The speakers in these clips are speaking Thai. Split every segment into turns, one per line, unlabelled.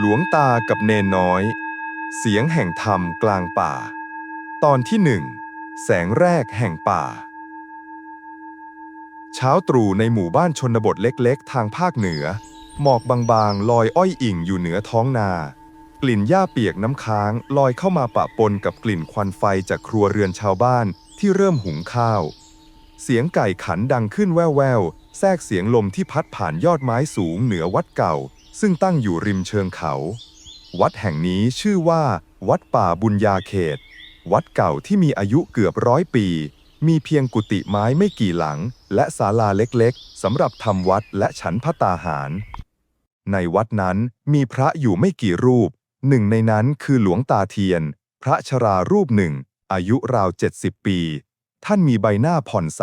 หลวงตากับเนนน้อย เสียงแห่งธรรมกลางป่า ตอนที่หนึ่งแสงแรกแห่งป่า เช้าตรู่ในหมู่บ้านชนบทเล็กๆ ทางภาคเหนือ หมอกบางๆ ลอยอ้อยอิ่งอยู่เหนือท้องนา กลิ่นหญ้าเปียกน้ำค้างลอยเข้ามาปะปนกับกลิ่นควันไฟจากครัวเรือนชาวบ้านที่เริ่มหุงข้าว เสียงไก่ขันดังขึ้นแว่วๆ แทรกเสียงลมที่พัดผ่านยอดไม้สูงเหนือวัดเก่า ซึ่งตั้งอยู่ริมเชิงเขา วัดแห่งนี้ชื่อว่า วัดป่าบุญญาเขต วัดเก่าที่มีอายุเกือบร้อยปี มีเพียงกุฏิไม้ไม่กี่หลัง และศาลาเล็กๆสำหรับทำวัดและฉันพระตาหาร ในวัดนั้นมีพระอยู่ไม่กี่รูป หนึ่งในนั้นคือหลวงตาเทียน พระชรารูปหนึ่ง อายุราว70ปี ท่านมีใบหน้าผ่อนใส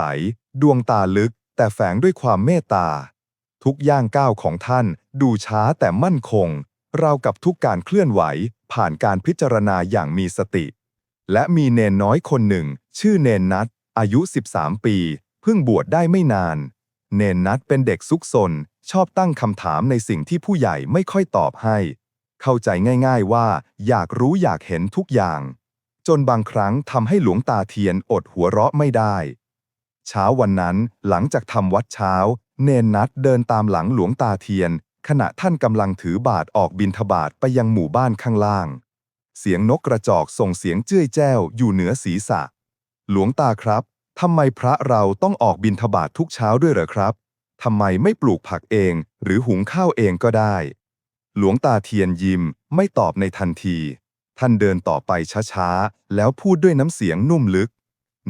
ดวงตาลึก แต่แฝงด้วยความเมตตา ทุกย่างก้าวของท่าน ดูช้าแต่มั่นคงราวกับทุกการเคลื่อนไหว ผ่านการพิจารณาอย่างมีสติ และมีเนนน้อยคนหนึ่ง ชื่อเนนนัทอายุ 13 ปี เพิ่งบวชได้ไม่นาน เนนนัทเป็นเด็กซุกซน ชอบตั้งคำถามในสิ่งที่ผู้ใหญ่ไม่ค่อยตอบให้ เข้าใจง่าย ๆว่า อยากรู้อยากเห็นทุกอย่าง จนบางครั้งทำให้หลวงตาเทียนอดหัวเราะไม่ได้ เช้าวันนั้นหลังจากทำวัดเช้า เนนนัทเดินตามหลังหลวงตาเทียน ขณะท่านกำลังถือบาทออกบินทบาทไปยังหมู่บ้านข้างล่าง เสียงนกกระจอกส่งเสียงเจ้ยแจ้วอยู่เหนือศีรษะ หลวงตาครับทำไมพระเราต้องออกบินทบาททุกเช้าด้วยเหรอครับทำไมไม่ปลูกผักเอง หรือหุงข้าวเองก็ได้ หลวงตาเทียนยิ้มไม่ตอบในทันที ท่านเดินต่อไปช้าๆ แล้วพูดด้วยน้ำเสียงนุ่มลึก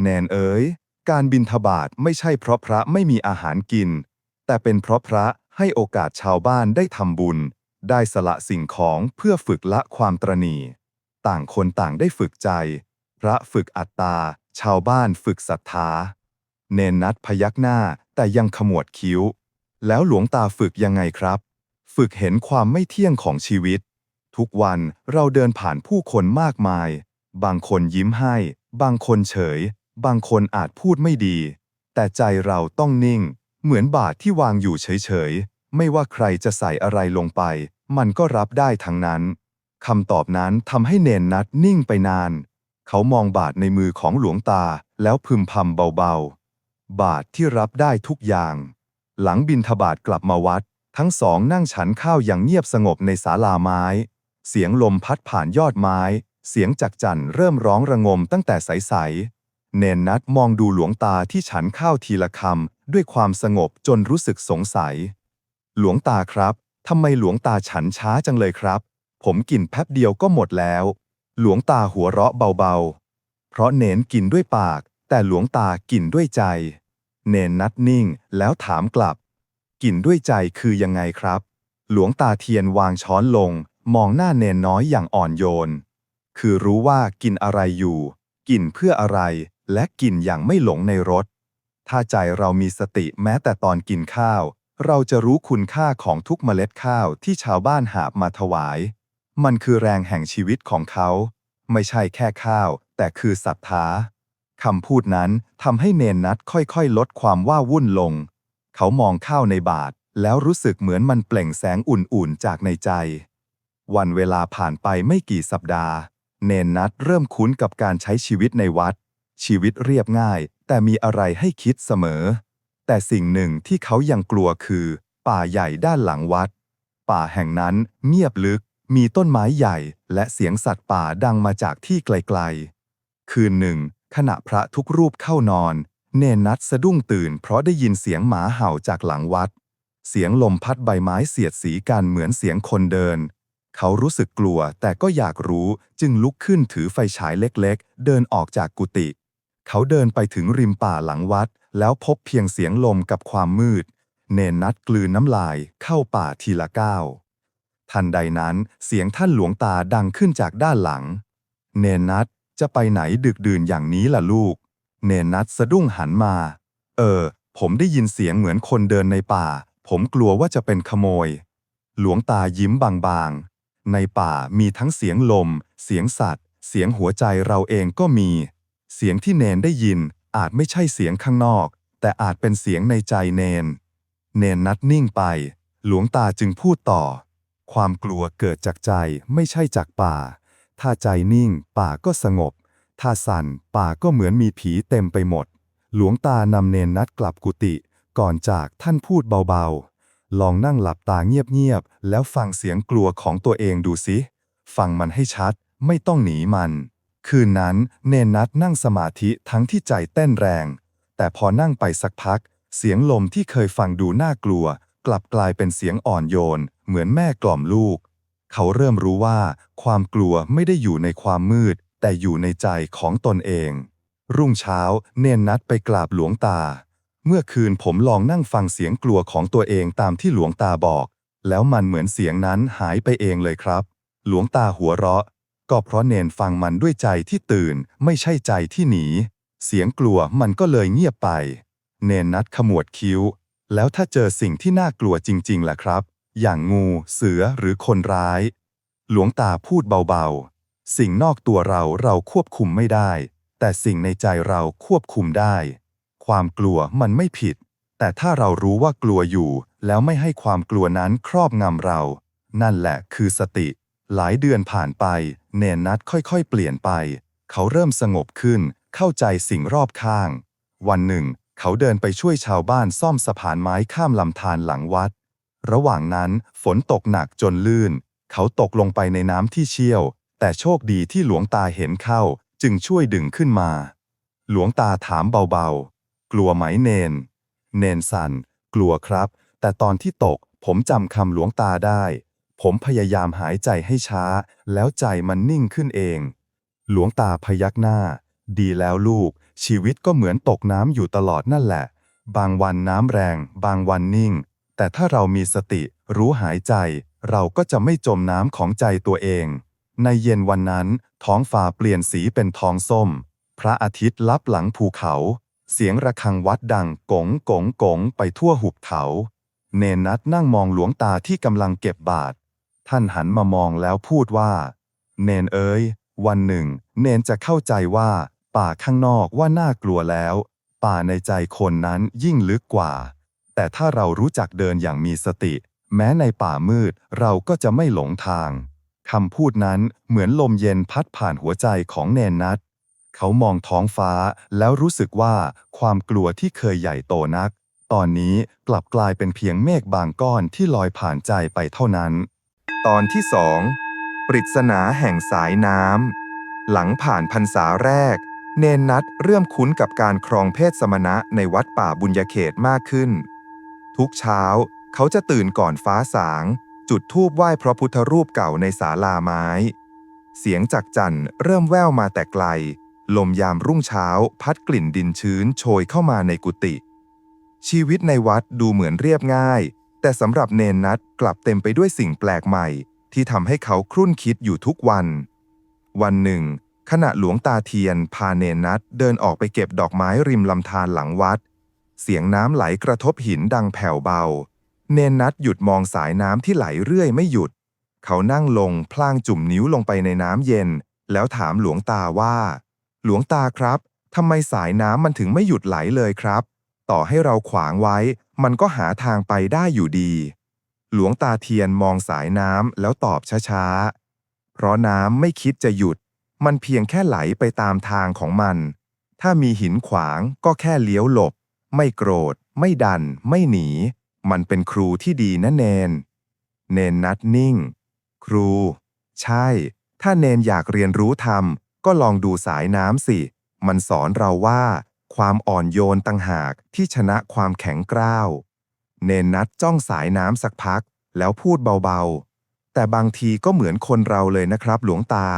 แนนเอ๋ย การบินทบาทไม่ใช่เพราะพระไม่มีอาหารกิน แต่เป็นเพราะพระให้โอกาสชาวบ้านได้ทำบุญ ได้สละสิ่งของเพื่อฝึกละความตรณี ต่างคนต่างได้ฝึกใจ พระฝึกอัตตา ชาวบ้านฝึกศรัทธา เนนนัดพยักหน้าแต่ยังขมวดคิ้ว แล้วหลวงตาฝึกยังไงครับ ฝึกเห็นความไม่เที่ยงของชีวิต ทุกวันเราเดินผ่านผู้คนมากมาย บางคนยิ้มให้ บางคนเฉย บางคนอาจพูดไม่ดี แต่ใจเราต้องนิ่ง เหมือนบาทที่วางอยู่เฉยๆ ไม่ว่าใครจะใส่อะไรลงไป มันก็รับได้ทั้งนั้นคำตอบนั้นทำให้เนนนัดนิ่งไปนาน เขามองบาทในมือของหลวงตาแล้วพึมพำเบาๆ บาทที่รับได้ทุกอย่าง หลังบินทบาทกลับมาวัด ทั้งสองนั่งฉันข้าวอย่างเงียบสงบในศาลาไม้ เสียงลมพัดผ่านยอดไม้ เสียงจักจั่นเริ่มร้องระงมตั้งแต่ใสๆเนนนัดมองดูหลวงตาที่ฉันข้าวทีละคำ ด้วยความสงบจนรู้สึกสงสัย หลวงตาครับทำไมหลวงตาฉันช้าจังเลยครับ ผมกินแป๊บเดียวก็หมดแล้ว หลวงตาหัวเราะเบาๆ เพราะเนนกินด้วยปาก แต่หลวงตากินด้วยใจ เนนนัดนิ่งแล้วถามกลับ กินด้วยใจคือยังไงครับ หลวงตาเทียนวางช้อนลง มองหน้าเนนน้อยอย่างอ่อนโยน คือรู้ว่ากินอะไรอยู่ กินเพื่ออะไร และกินอย่างไม่หลงในรส ถ้าใจเรามีสติแม้แต่ตอนกินข้าว เราจะรู้คุณค่าของทุกเมล็ดข้าวที่ชาวบ้านหาบมาถวาย มันคือแรงแห่งชีวิตของเขา ไม่ใช่แค่ข้าว แต่คือศรัทธาคำพูดนั้นทำให้เนนนัดค่อยๆ ลดความว่าวุ่นลง เขามองข้าวในบาทแล้วรู้สึกเหมือนมันเปล่งแสงอุ่นๆจากในใจ วันเวลาผ่านไปไม่กี่สัปดาห์ เนนนัดเริ่มคุ้นกับการใช้ชีวิตในวัด ชีวิตเรียบง่าย แต่มีอะไรให้คิดเสมอ แต่สิ่งหนึ่งที่เขายังกลัวคือ ป่าใหญ่ด้านหลังวัด ป่าแห่งนั้นเงียบลึก มีต้นไม้ใหญ่และเสียงสัตว์ป่าดังมาจากที่ไกลๆ คืนหนึ่ง ขณะพระทุกรูปเข้านอน เนนนัดสะดุ้งตื่น เพราะได้ยินเสียงหมาเห่าจากหลังวัด เสียงลมพัดใบไม้เสียดสีกันเหมือนเสียงคนเดินเขารู้สึกกลัวแต่ก็อยากรู้จึงลุกขึ้นถือไฟฉายเล็กๆ เดินออกจากกุฏิ เขาเดินไปถึงริมป่าหลังวัด แล้วพบเพียงเสียงลมกับความมืด เนนนัดกลืนน้ำลายเข้าป่าทีละก้าวทันใดนั้นเสียงท่านหลวงตาดังขึ้นจากด้านหลัง เนนนัดจะไปไหนดึกดื่นอย่างนี้ล่ะลูก เนนนัดสะดุ้งหันมา เออ ผมได้ยินเสียงเหมือนคนเดินในป่า ผมกลัวว่าจะเป็นขโมย หลวงตายิ้มบางๆ ในป่ามีทั้งเสียงลม เสียงสัตว์ เสียงหัวใจเราเองก็มี เสียงที่เนนได้ยินอาจไม่ใช่เสียงข้างนอก แต่อาจเป็นเสียงในใจเนน เนนนัดนิ่งไป หลวงตาจึงพูดต่อ
ความกลัวเกิดจากใจไม่ใช่จากป่า ถ้าใจนิ่ง ป่าก็สงบ ถ้าสั่นป่าก็เหมือนมีผีเต็มไปหมด หลวงตานำเนนนัดกลับกุฏิก่อนจากท่านพูดเบาๆ ลองนั่งหลับตาเงียบๆ แล้วฟังเสียงกลัวของตัวเองดูสิ ฟังมันให้ชัด ไม่ต้องหนีมัน คืนนั้นเนนนัดนั่งสมาธิทั้งที่ใจเต้นแรง แต่พอนั่งไปสักพัก เสียงลมที่เคยฟังดูน่ากลัว กลับกลายเป็นเสียงอ่อนโยน เหมือนแม่กล่อมลูก เขาเริ่มรู้ว่า ความกลัวไม่ได้อยู่ในความมืด แต่อยู่ในใจของตนเอง รุ่งเช้าเนนนัดไปกราบหลวงตา เมื่อคืนผมลองนั่งฟังเสียงกลัวของตัวเองตามที่หลวงตาบอก แล้วมันเหมือนเสียงนั้นหายไปเองเลยครับ หลวงตาหัวเราะ ก็เพราะเนนฟังมันด้วยใจที่ตื่นไม่ใช่ใจที่หนี เสียงกลัวมันก็เลยเงียบไป เนนนัดขมวดคิ้ว แล้วถ้าเจอสิ่งที่น่ากลัวจริงๆล่ะครับ อย่างงูเสือหรือคนร้าย หลวงตาพูดเบาๆ สิ่งนอกตัวเราเราควบคุมไม่ได้ แต่สิ่งในใจเราควบคุมได้ ความกลัวมันไม่ผิด แต่ถ้าเรารู้ว่ากลัวอยู่ แล้วไม่ให้ความกลัวนั้นครอบงำเรา นั่นแหละคือสติ หลายเดือนผ่านไป เนนนัดค่อยๆ เปลี่ยนไป เขาเริ่มสงบขึ้น เข้าใจสิ่งรอบข้าง วันหนึ่ง เขาเดินไปช่วยชาวบ้านซ่อมสะพานไม้ข้ามลำธารหลังวัด ระหว่างนั้นฝนตกหนักจนลื่น เขาตกลงไปในน้ำที่เชี่ยว แต่โชคดีที่หลวงตาเห็นเข้า จึงช่วยดึงขึ้นมา หลวงตาถามเบาๆ กลัวไหมเนน เนนสัน กลัวครับ แต่ตอนที่ตกผมจำคำหลวงตาได้ ผมพยายามหายใจให้ช้า แล้วใจมันนิ่งขึ้นเอง หลวงตาพยักหน้า ดีแล้วลูก ชีวิตก็เหมือนตกน้ำอยู่ตลอดนั่นแหละ บางวันน้ำแรง บางวันนิ่ง แต่ถ้าเรามีสติ รู้หายใจ เราก็จะไม่จมน้ำของใจตัวเอง ในเย็นวันนั้น ท้องฟ้าเปลี่ยนสีเป็นทองส้ม พระอาทิตย์ลับหลังภูเขา เสียงระฆังวัดดังกงกงกงไปทั่วหุบเขา เนนนัดนั่งมองหลวงตาที่กำลังเก็บบาตร ท่านหันมามองแล้วพูดว่า เนนเอ๋ย วันหนึ่ง เนนจะเข้าใจว่า ป่าข้างนอกว่าน่ากลัวแล้ว ป่าในใจคนนั้นยิ่งลึกกว่า แต่ถ้าเรารู้จักเดินอย่างมีสติ แม้ในป่ามืดเราก็จะไม่หลงทางคำพูดนั้นเหมือนลมเย็นพัดผ่านหัวใจของเนนนัดเขามองท้องฟ้าแล้วรู้สึกว่าความกลัวที่เคยใหญ่โตนัก ตอนนี้กลับกลายเป็นเพียงเมฆบางก้อนที่ลอยผ่านใจไปเท่านั้น
ตอนที่สองปริศนาแห่งสายน้ำ หลังผ่านพรรษาแรก เนนนัดเริ่มคุ้นกับการครองเพศสมณะในวัดป่าบุญญเขตมากขึ้น ทุกเช้าเขาจะตื่นก่อนฟ้าสาง จุดธูปไหว้พระพุทธรูปเก่าในศาลาไม้ เสียงจากจันทร์เริ่มแว่วมาแต่ไกล ลมยามรุ่งเช้าพัดกลิ่นดินชื้นโชยเข้ามาในกุฏิชีวิตในวัดดูเหมือนเรียบง่าย แต่สำหรับเนนนัดกลับเต็มไปด้วยสิ่งแปลกใหม่ ที่ทำให้เขาครุ่นคิดอยู่ทุกวัน วันหนึ่ง ขณะหลวงตาเทียน พาเนนนัดเดินออกไปเก็บดอกไม้ริมลำธารหลังวัด เสียงน้ำไหลกระทบหินดังแผ่วเบา เนนนัดหยุดมองสายน้ำที่ไหลเรื่อยไม่หยุด เขานั่งลงพลางจุ่มนิ้วลงไปในน้ำเย็น แล้วถามหลวงตาว่า หลวงตาครับทำไมสายน้ำมันถึงไม่หยุดไหลเลยครับ ต่อให้เราขวางไว้ มันก็หาทางไปได้อยู่ดี หลวงตาเทียนมองสายน้ำแล้วตอบช้าๆ เพราะน้ำไม่คิดจะหยุด มันเพียงแค่ไหลไปตามทางของมัน ถ้ามีหินขวางก็แค่เลี้ยวหลบ ไม่โกรธ ไม่ดัน ไม่หนี มันเป็นครูที่ดีนะเนน เนนนัดนิ่ง ครู ใช่ ถ้าเนนอยากเรียนรู้ธรรมก็ลองดูสายน้ำสิ มันสอนเราว่า ความอ่อนโยนต่างหากที่ชนะความแข็งกร้าว เนนนัดจ้องสายน้ำสักพัก แล้วพูดเบาๆ แต่บางทีก็เหมือนคนเราเลยนะครับ หลวงตา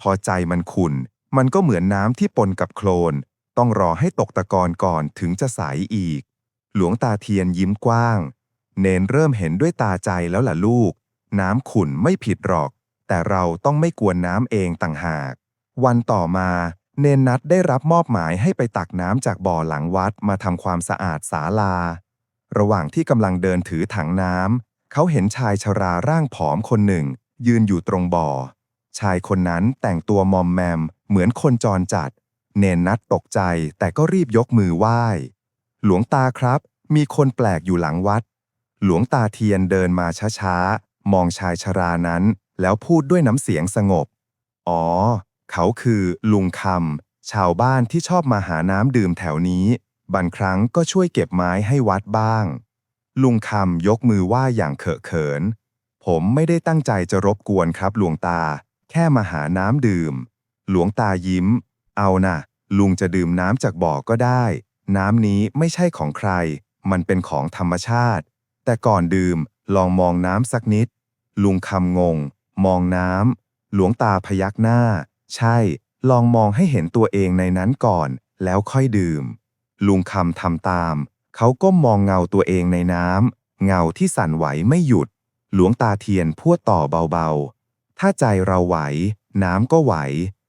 พอใจมันขุ่น มันก็เหมือนน้ำที่ปนกับโคลน ต้องรอให้ตกตะกอนก่อนถึงจะใสอีก หลวงตาเทียนยิ้มกว้าง เนนเริ่มเห็นด้วยตาใจแล้วล่ะลูก น้ำขุ่นไม่ผิดหรอก แต่เราต้องไม่กวนน้ำเองต่างหาก วันต่อมา เนนนัดได้รับมอบหมายให้ไปตักน้ำจากบ่อหลังวัดมาทำความสะอาดศาลา ระหว่างที่กำลังเดินถือถังน้ำเขาเห็นชายชราร่างผอมคนหนึ่ง ยืนอยู่ตรงบ่อ ชายคนนั้นแต่งตัวมอมแมม เหมือนคนจรจัด เนนนัดตกใจแต่ก็รีบยกมือไหว้ หลวงตาครับ มีคนแปลกอยู่หลังวัด หลวงตาเทียนเดินมาช้าๆ
มองชายชรานั้น แล้วพูดด้วยน้ำเสียงสงบ อ๋อ เขาคือลุงคำชาวบ้านที่ชอบมาหาน้ำดื่มแถวนี้ บางครั้งก็ช่วยเก็บไม้ให้วัดบ้าง ลุงคำยกมือไหว้อย่างเขอะเขิน ผมไม่ได้ตั้งใจจะรบกวนครับหลวงตา แค่มาหาน้ำดื่ม หลวงตายิ้ม เอานะลุงจะดื่มน้ำจากบ่อก็ได้ น้ำนี้ไม่ใช่ของใคร มันเป็นของธรรมชาติ แต่ก่อนดื่มลองมองน้ำสักนิด ลุงคำงง มองน้ำหลวงตาพยักหน้า ใช่ ลองมองให้เห็นตัวเองในนั้นก่อน แล้วค่อยดื่ม ลุงคำทำตาม เขาก้มมองเงาตัวเองในน้ำเงาที่สั่นไหวไม่หยุด หลวงตาเทียนพูดต่อเบาๆ ถ้าใจเราไหว น้ำก็ไหว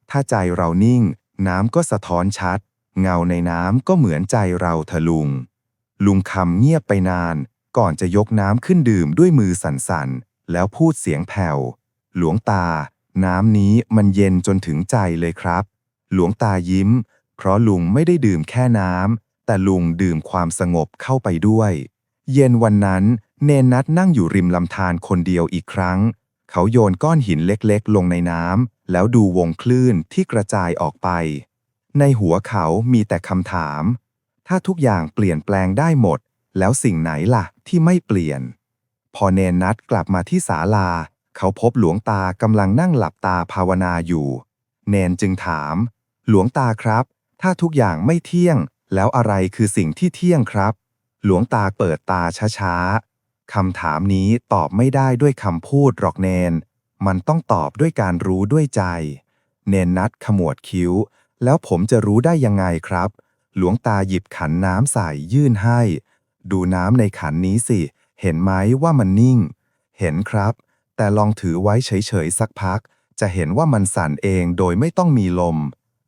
ถ้าใจเรานิ่ง น้ำก็สะท้อนชัด เงาในน้ำก็เหมือนใจเราทะลุง ลุงคำเงียบไปนาน ก่อนจะยกน้ำขึ้นดื่มด้วยมือสั่นๆ แล้วพูดเสียงแผ่ว หลวงตา น้ำนี้มันเย็นจนถึงใจเลยครับ หลวงตายิ้ม เพราะลุงไม่ได้ดื่มแค่น้ำ แต่ลุงดื่มความสงบเข้าไปด้วย เย็นวันนั้น เนนนัดนั่งอยู่ริมลำธารคนเดียวอีกครั้ง เขาโยนก้อนหินเล็กๆ ลงในน้ำ แล้วดูวงคลื่นที่กระจายออกไป ในหัวเขามีแต่คำถาม ถ้าทุกอย่างเปลี่ยนแปลงได้หมด แล้วสิ่งไหนล่ะที่ไม่เปลี่ยน พอเนนนัดกลับมาที่ศาลา เขาพบหลวงตากำลังนั่งหลับตาภาวนาอยู่ เนนจึงถาม หลวงตาครับ ถ้าทุกอย่างไม่เที่ยง แล้วอะไรคือสิ่งที่เที่ยงครับ หลวงตาเปิดตาช้าๆคำถามนี้ตอบไม่ได้ด้วยคำพูดหรอกเนน มันต้องตอบด้วยการรู้ด้วยใจ เนนนัดขมวดคิ้ว แล้วผมจะรู้ได้ยังไงครับ หลวงตาหยิบขันน้ำใส่ยื่นให้ ดูน้ำในขันนี้สิ เห็นไหมว่ามันนิ่ง เห็นครับ แต่ลองถือไว้เฉยๆสักพัก จะเห็นว่ามันสั่นเองโดยไม่ต้องมีลม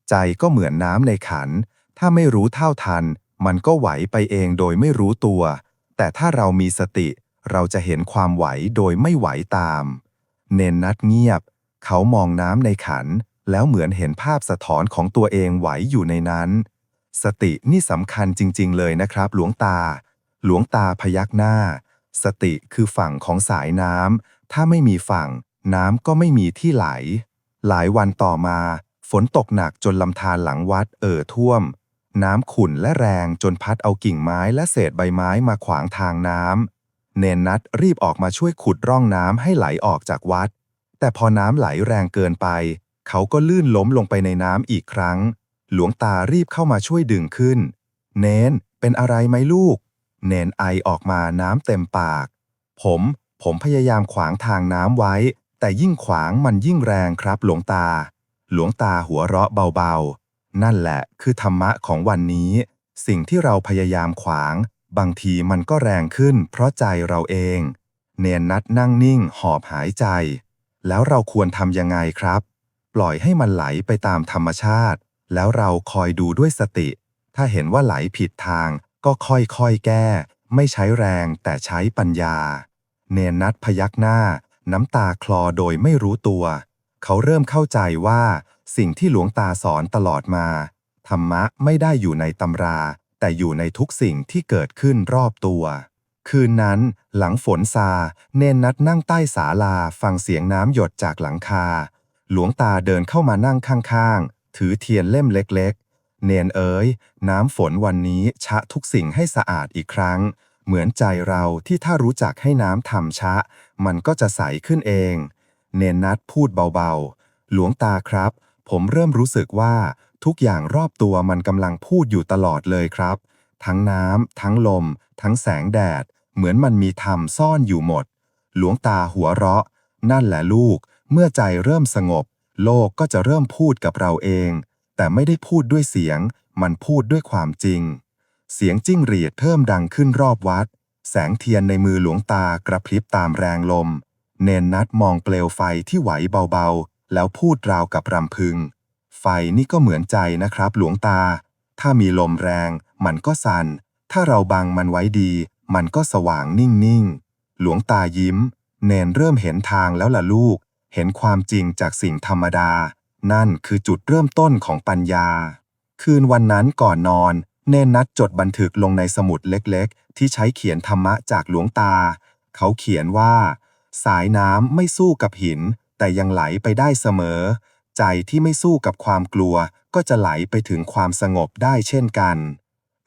ใจก็เหมือนน้ำในขัน ถ้าไม่รู้เท่าทัน มันก็ไหวไปเองโดยไม่รู้ตัว แต่ถ้าเรามีสติ เราจะเห็นความไหวโดยไม่ไหวตาม เนนนัดเงียบ เขามองน้ำในขัน แล้วเหมือนเห็นภาพสะท้อนของตัวเองไหวอยู่ในนั้น สตินี่สำคัญจริง ๆ เลยนะครับ หลวงตา หลวงตาพยักหน้า สติคือฝั่งของสายน้ำ ถ้าไม่มีฝั่ง น้ำก็ไม่มีที่ไหล หลายวันต่อมา ฝนตกหนักจนลำธารหลังวัดเอ่อท่วม น้ำขุ่นและแรงจนพัดเอากิ่งไม้และเศษใบไม้มาขวางทางน้ำเนนนัดรีบออกมาช่วยขุดร่องน้ำให้ไหลออกจากวัด แต่พอน้ำไหลแรงเกินไป เขาก็ลื่นล้มลงไปในน้ำอีกครั้ง หลวงตารีบเข้ามาช่วยดึงขึ้น เนนเป็นอะไรไหมลูก เนนไอออกมาน้ำเต็มปาก ผม ผมพยายามขวางทางน้ำไว้ แต่ยิ่งขวางมันยิ่งแรงครับหลวงตา หลวงตาหัวเราะเบาๆ นั่นแหละคือธรรมะของวันนี้ สิ่งที่เราพยายามขวาง บางทีมันก็แรงขึ้น เพราะใจเราเอง เนียนนัดนั่งนิ่งหอบหายใจ แล้วเราควรทำยังไงครับ ปล่อยให้มันไหลไปตามธรรมชาติ แล้วเราคอยดูด้วยสติ ถ้าเห็นว่าไหลผิดทางก็ค่อยๆแก้ ไม่ใช้แรงแต่ใช้ปัญญา เนนนัดพยักหน้า น้ำตาคลอโดยไม่รู้ตัว เขาเริ่มเข้าใจว่า สิ่งที่หลวงตาสอนตลอดมา ธรรมะไม่ได้อยู่ในตำรา แต่อยู่ในทุกสิ่งที่เกิดขึ้นรอบตัว คืนนั้น หลังฝนซา เนนนัดนั่งใต้ศาลาฟังเสียงน้ำหยดจากหลังคา หลวงตาเดินเข้ามานั่งข้างๆ ถือเทียนเล่มเล็กๆ เนนเอ๋ย น้ำฝนวันนี้ชะทุกสิ่งให้สะอาดอีกครั้ง เหมือนใจเราที่ถ้ารู้จักให้น้ำทำชะ มันก็จะใสขึ้นเอง เนนนัดพูดเบาๆ หลวงตาครับ ผมเริ่มรู้สึกว่าทุกอย่างรอบตัวมันกำลังพูดอยู่ตลอดเลยครับ ทั้งน้ำทั้งลม ทั้งแสงแดด เหมือนมันมีธรรมซ่อนอยู่หมด หลวงตาหัวเราะ นั่นแหละลูก เมื่อใจเริ่มสงบ โลกก็จะเริ่มพูดกับเราเอง แต่ไม่ได้พูดด้วยเสียง มันพูดด้วยความจริง เสียงจิ้งหรีดเพิ่มดังขึ้นรอบวัด แสงเทียนในมือหลวงตากระพริบตามแรงลม เนนนัดมองเปลวไฟที่ไหวเบาๆ แล้วพูดราวกับรำพึง ไฟนี่ก็เหมือนใจนะครับหลวงตา ถ้ามีลมแรง มันก็สั่น ถ้าเราบังมันไว้ดี มันก็สว่างนิ่งๆ หลวงตายิ้ม เนนเริ่มเห็นทางแล้วล่ะลูก เห็นความจริงจากสิ่งธรรมดา นั่นคือจุดเริ่มต้นของปัญญา คืนวันนั้นก่อนนอน เนนนัดจดบันทึกลงในสมุดเล็กๆ ที่ใช้เขียนธรรมะจากหลวงตา เขาเขียนว่า สายน้ำไม่สู้กับหิน แต่ยังไหลไปได้เสมอ ใจที่ไม่สู้กับความกลัว ก็จะไหลไปถึงความสงบได้เช่นกัน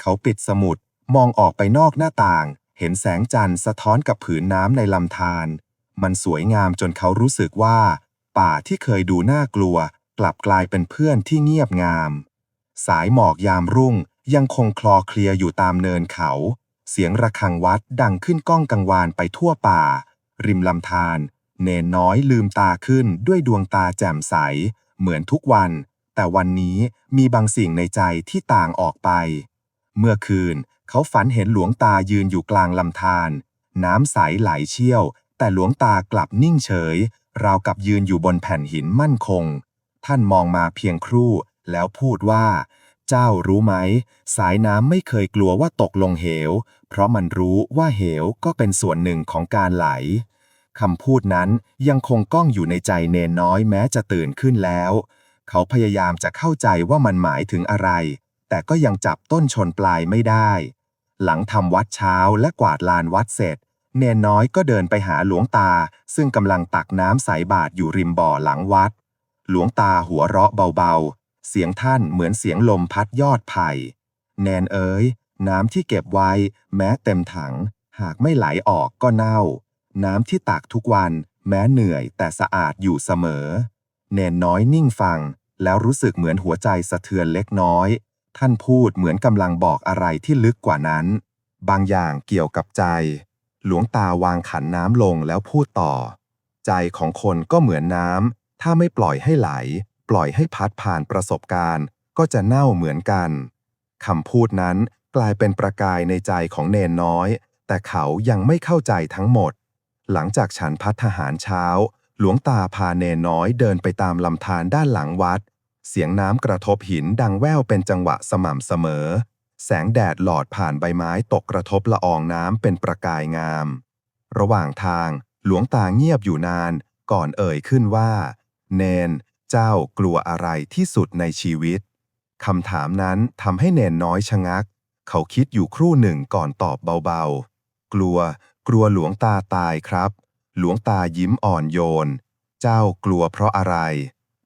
เขาปิดสมุดมองออกไปนอกหน้าต่าง เห็นแสงจันทร์สะท้อนกับผืนน้ำในลำธารมันสวยงามจนเขารู้สึกว่า ป่าที่เคยดูน่ากลัว กลับกลายเป็นเพื่อนที่เงียบงาม สายหมอกยามรุ่ง ยังคงคลอเคลียอยู่ตามเนินเขา เสียงระฆังวัดดังขึ้นก้องกังวานไปทั่วป่า ริมลำธารเนนน้อยลืมตาขึ้นด้วยดวงตาแจ่มใส เหมือนทุกวัน แต่วันนี้มีบางสิ่งในใจที่ต่างออกไป เมื่อคืนเขาฝันเห็นหลวงตายืนอยู่กลางลำธารน้ำใสไหลเชี่ยว แต่หลวงตากลับนิ่งเฉย ราวกับยืนอยู่บนแผ่นหินมั่นคง ท่านมองมาเพียงครู่แล้วพูดว่า เจ้ารู้ไหม สายน้ำไม่เคยกลัวว่าตกลงเหว เพราะมันรู้ว่าเหวก็เป็นส่วนหนึ่งของการไหลคำพูดนั้นยังคงก้องอยู่ในใจเนนน้อยแม้จะตื่นขึ้นแล้ว เขาพยายามจะเข้าใจว่ามันหมายถึงอะไร แต่ก็ยังจับต้นชนปลายไม่ได้ หลังทำวัดเช้าและกวาดลานวัดเสร็จ เนนน้อยก็เดินไปหาหลวงตา ซึ่งกำลังตักน้ำใสบาตรอยู่ริมบ่อหลังวัด หลวงตาหัวเราะเบาๆ เสียงท่านเหมือนเสียงลมพัดยอดไผ่ แนนเอ๋ย น้ำที่เก็บไว้ แม้เต็มถัง หากไม่ไหลออกก็เน่า น้ำที่ตักทุกวัน แม้เหนื่อยแต่สะอาดอยู่เสมอเนนน้อยนิ่งฟัง แล้วรู้สึกเหมือนหัวใจสะเทือนเล็กน้อย ท่านพูดเหมือนกำลังบอกอะไรที่ลึกกว่านั้น บางอย่างเกี่ยวกับใจ หลวงตาวางขันน้ำลงแล้วพูดต่อ ใจของคนก็เหมือนน้ำถ้าไม่ปล่อยให้ไหล ปล่อยให้พัดผ่านประสบการณ์ ก็จะเน่าเหมือนกันคำพูดนั้นกลายเป็นประกายในใจของเนนน้อย แต่เขายังไม่เข้าใจทั้งหมด หลังจากฉันพัฒหารเช้า หลวงตาพาเนนน้อยเดินไปตามลำธารด้านหลังวัด เสียงน้ำกระทบหินดังแว่วเป็นจังหวะสม่ำเสมอ แสงแดดหลอดผ่านใบไม้ตกกระทบละอองน้ำเป็นประกายงาม ระหว่างทางหลวงตาเงียบอยู่นาน ก่อนเอ่ยขึ้นว่า เนน เจ้ากลัวอะไรที่สุดในชีวิตคำถามนั้นทำให้เนนน้อยชะงัก เขาคิดอยู่ครู่หนึ่งก่อนตอบเบาๆ กลัว กลัวหลวงตาตายครับ หลวงตายิ้มอ่อนโยน เจ้ากลัวเพราะอะไร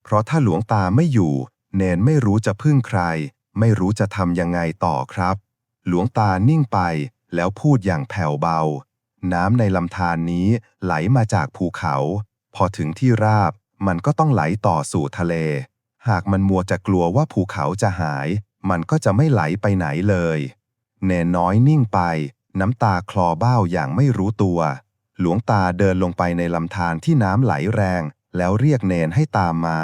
เพราะถ้าหลวงตาไม่อยู่ เนนไม่รู้จะพึ่งใคร ไม่รู้จะทำยังไงต่อครับ หลวงตานิ่งไปแล้วพูดอย่างแผ่วเบา น้ำในลำธารนนี้ไหลมาจากภูเขา พอถึงที่ราบ มันก็ต้องไหลต่อสู่ทะเล หากมันมัวจะกลัวว่าภูเขาจะหาย มันก็จะไม่ไหลไปไหนเลย เนนน้อยนิ่งไป น้ำตาคลอเบ้าอย่างไม่รู้ตัว หลวงตาเดินลงไปในลำธารที่น้ำไหลแรง แล้วเรียกเนนให้ตามมา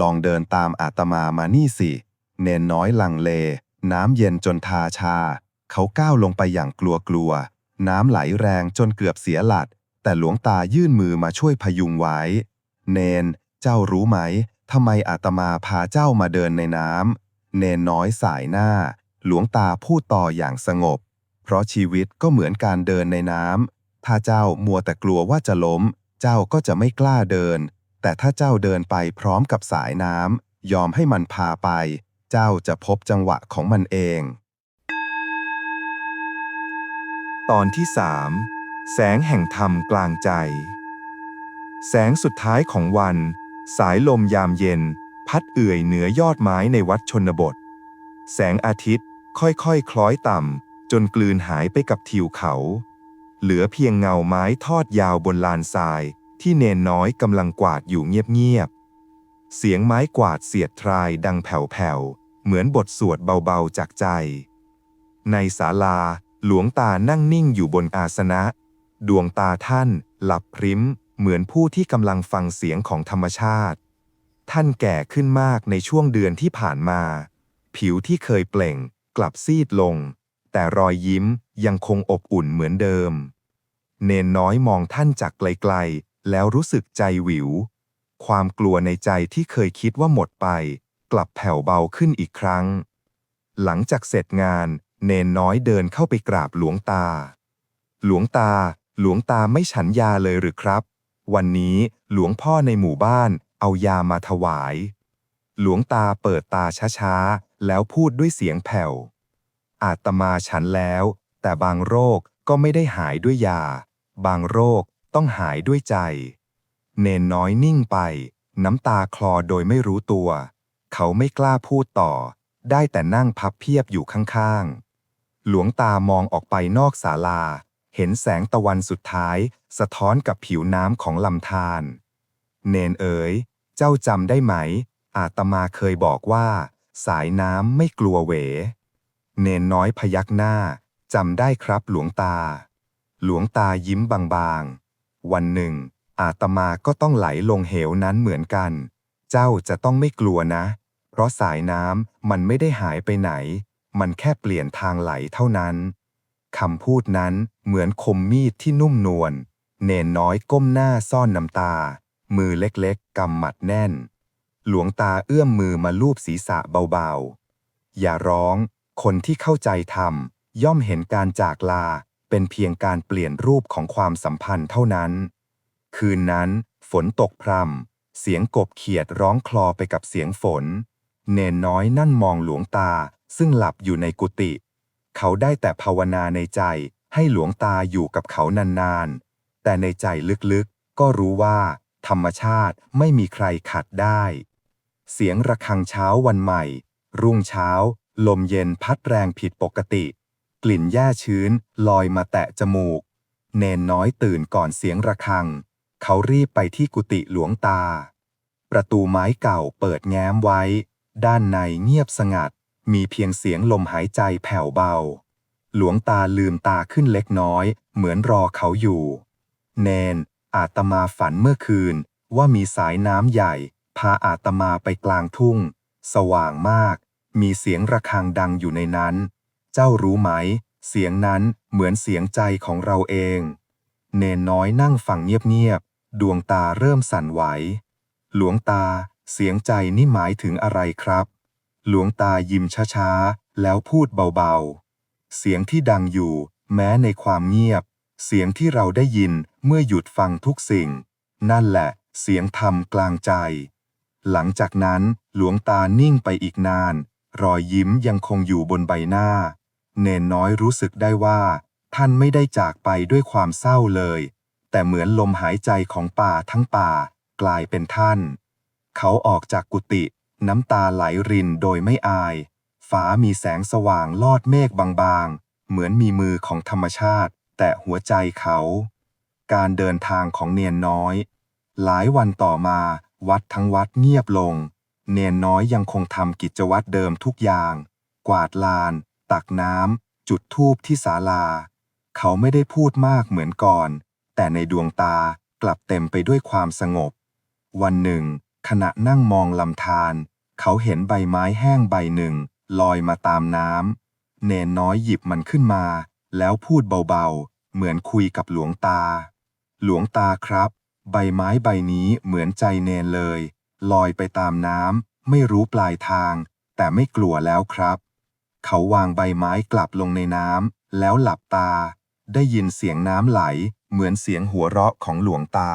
ลองเดินตามอาตมามานี่สิ เนนน้อยลังเล น้ำเย็นจนทาชา เขาก้าวลงไปอย่างกลัวกลัว น้ำไหลแรงจนเกือบเสียหลัด แต่หลวงตายื่นมือมาช่วยพยุงไว้ เนน เจ้ารู้ไหมทำไมอาตมาพาเจ้ามาเดินในน้ำเนนน้อยสายหน้า หลวงตาพูดต่ออย่างสงบ เพราะชีวิตก็เหมือนการเดินในน้ำถ้าเจ้ามัวแต่กลัวว่าจะล้ม เจ้าก็จะไม่กล้าเดิน แต่ถ้าเจ้าเดินไปพร้อมกับสายน้ำยอมให้มันพาไป เจ้าจะพบจังหวะของมันเอง ตอนที่สามแสงแห่งธรรมกลางใจ แสงสุดท้ายของวัน สายลมยามเย็น พัดเอื่อยเหนือยอดไม้ในวัดชนบท แสงอาทิตย์ค่อยๆคคล้อยต่ำ จนกลืนหายไปกับทิวเขา เหลือเพียงเงาไม้ทอดยาวบนลานทรายที่เนนน้อยกำลังกวาดอยู่เงียบๆ เสียงไม้กวาดเสียดทรายดังแผ่วๆ เหมือนบทสวดเบาๆจากใจ ในศาลาหลวงตานั่งนิ่งอยู่บนอาสนะ ดวงตาท่าน หลับพริ้ม เหมือนผู้ที่กำลังฟังเสียงของธรรมชาติ ท่านแก่ขึ้นมากในช่วงเดือนที่ผ่านมา ผิวที่เคยเปล่ง กลับซีดลง แต่รอยยิ้มยังคงอบอุ่นเหมือนเดิม เนนน้อยมองท่านจากไกลๆ แล้วรู้สึกใจหวิว ความกลัวในใจที่เคยคิดว่าหมดไป กลับแผ่วเบาขึ้นอีกครั้ง หลังจากเสร็จงาน เนนน้อยเดินเข้าไปกราบหลวงตา หลวงตา หลวงตาไม่ฉันยาเลยหรือครับ วันนี้หลวงพ่อในหมู่บ้านเอายามาถวาย หลวงตาเปิดตาช้าๆ แล้วพูดด้วยเสียงแผ่ว อาตมาฉันแล้ว แต่บางโรคก็ไม่ได้หายด้วยยา บางโรค
ต้องหายด้วยใจ เนนน้อยนิ่งไป น้ำตาคลอโดยไม่รู้ตัว เขาไม่กล้าพูดต่อ ได้แต่นั่งพับเพียบอยู่ข้างๆ หลวงตามองออกไปนอกศาลา เห็นแสงตะวันสุดท้าย สะท้อนกับผิวน้ำของลำธารเนนเอ๋ย เจ้าจำได้ไหม อาตมาเคยบอกว่า สายน้ำไม่กลัวเหว เนนน้อยพยักหน้าจำได้ครับหลวงตา หลวงตายิ้มบางๆ วันหนึ่ง อาตมาก็ต้องไหลลงเหวนั้นเหมือนกัน เจ้าจะต้องไม่กลัวนะ เพราะสายน้ำมันไม่ได้หายไปไหน มันแค่เปลี่ยนทางไหลเท่านั้น คำพูดนั้นเหมือนคมมีดที่นุ่มนวล เนนน้อยก้มหน้าซ่อนน้ำตา มือเล็กๆกำหมัดแน่น หลวงตาเอื้อมมือมาลูบศีรษะเบาๆ อย่าร้อง คนที่เข้าใจธรรมย่อมเห็นการจากลาเป็นเพียงการเปลี่ยนรูปของความสัมพันธ์เท่านั้น คืนนั้นฝนตกพรำเสียงกบเขียดร้องคลอไปกับเสียงฝน เนนน้อยนั่นมองหลวงตาซึ่งหลับอยู่ในกุฏิ เขาได้แต่ภาวนาในใจให้หลวงตาอยู่กับเขานานๆ แต่ในใจลึกๆ ก็รู้ว่า ธรรมชาติไม่มีใครขัดได้ เสียงระฆังเช้าวันใหม่ รุ่งเช้า ลมเย็นพัดแรงผิดปกติ กลิ่นหญ้าชื้น ลอยมาแตะจมูก เนนน้อยตื่นก่อนเสียงระฆัง เขารีบไปที่กุฏิหลวงตา ประตูไม้เก่าเปิดแง้มไว้ ด้านในเงียบสงัด มีเพียงเสียงลมหายใจแผ่วเบา หลวงตาลืมตาขึ้นเล็กน้อย เหมือนรอเขาอยู่ เนน อาตมาฝันเมื่อคืน ว่ามีสายน้ำใหญ่ พาอาตมาไปกลางทุ่ง สว่างมาก มีเสียงระฆังดังอยู่ในนั้น เจ้ารู้ไหม เสียงนั้นเหมือนเสียงใจของเราเอง เนนน้อยนั่งฟังเงียบๆ ดวงตาเริ่มสั่นไหว หลวงตาเสียงใจนี่หมายถึงอะไรครับ หลวงตายิ้มช้าๆ แล้วพูดเบาๆ เสียงที่ดังอยู่ แม้ในความเงียบ เสียงที่เราได้ยินเมื่อหยุดฟังทุกสิ่ง นั่นแหละ เสียงธรรมกลางใจ หลังจากนั้นหลวงตานิ่งไปอีกนาน รอยยิ้มยังคงอยู่บนใบหน้า เนนน้อยรู้สึกได้ว่า ท่านไม่ได้จากไปด้วยความเศร้าเลย แต่เหมือนลมหายใจของป่าทั้งป่า กลายเป็นท่าน เขาออกจากกุฏิ น้ำตาไหลรินโดยไม่อาย ฟ้ามีแสงสว่างลอดเมฆบางๆ เหมือนมีมือของธรรมชาติ แต่หัวใจเขา การเดินทางของเนียนน้อย หลายวันต่อมาวัดทั้งวัดเงียบลง เนียนน้อยยังคงทำกิจวัตรเดิมทุกอย่าง กวาดลาน ตักน้ำจุดธูปที่ศาลา เขาไม่ได้พูดมากเหมือนก่อน แต่ในดวงตากลับเต็มไปด้วยความสงบ วันหนึ่ง ขณะนั่งมองลำธาร เขาเห็นใบไม้แห้งใบหนึ่ง ลอยมาตามน้ำ เนนน้อยหยิบมันขึ้นมา แล้วพูดเบาๆ เหมือนคุยกับหลวงตา หลวงตาครับ ใบไม้ใบนี้เหมือนใจเนนเลย ลอยไปตามน้ำ ไม่รู้ปลายทาง แต่ไม่กลัวแล้วครับ เขาวางใบไม้กลับลงในน้ำ แล้วหลับตา ได้ยินเสียงน้ำไหล เหมือนเสียงหัวเราะของหลวงตา